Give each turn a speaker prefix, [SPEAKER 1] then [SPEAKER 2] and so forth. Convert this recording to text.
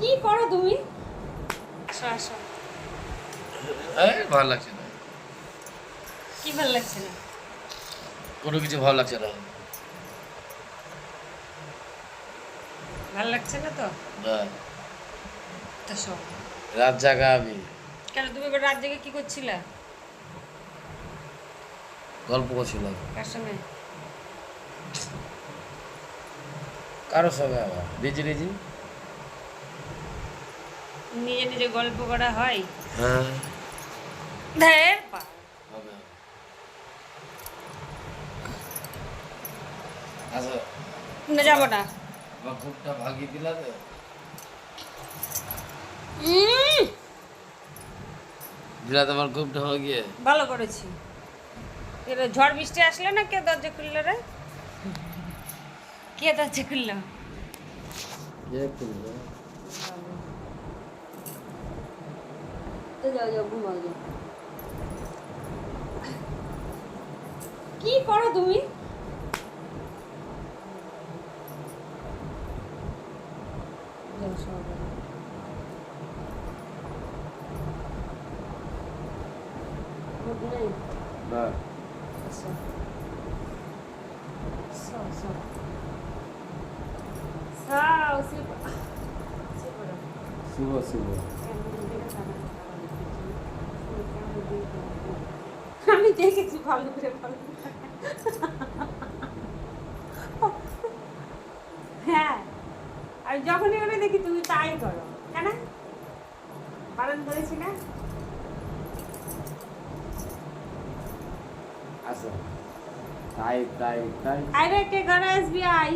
[SPEAKER 1] কি করো তুমি? আসো আসো।
[SPEAKER 2] এই ভালো লাগছে না।
[SPEAKER 1] কি ভালো লাগছে না?
[SPEAKER 2] কোনো কিছু ভালো লাগছে না।
[SPEAKER 1] ভালো লাগছে না তো?
[SPEAKER 2] না।
[SPEAKER 1] তো শো
[SPEAKER 2] রাত জাগা আমি।
[SPEAKER 1] কেন তুমি এবার রাত জেগে কি করছিলে?
[SPEAKER 2] গল্প করছিলাম।
[SPEAKER 1] কার সঙ্গে?
[SPEAKER 2] কারোর সঙ্গে আবার নিজে নিজে
[SPEAKER 1] নিজে নিজে গল্প করা হয়।
[SPEAKER 2] হ্যাঁ।
[SPEAKER 1] ধ্যার পা
[SPEAKER 2] আচ্ছা।
[SPEAKER 1] না যাব না।
[SPEAKER 2] ঘুমটা দিলা তো
[SPEAKER 1] উম,
[SPEAKER 2] দিলা তোমার ঘুমটা
[SPEAKER 1] ভালো করেছি। ঝড় বৃষ্টি আসলে না কে দরজা খুললো রে? কে দরজা খুললো? তো যাও যাও ঘুমাও যাও কি করো তুমি যাও, সবাই যাও। Good night.
[SPEAKER 2] না
[SPEAKER 1] So. So, so. আমি দেখেছি ভালো করে ভালো হ্যাঁ আর যখনই ওটা দেখি তুমি তাই করো কেন? বারণ করেছি না?
[SPEAKER 2] আচ্ছা তাই তাই তাই।
[SPEAKER 1] আরে কে ঘরে আসবি আই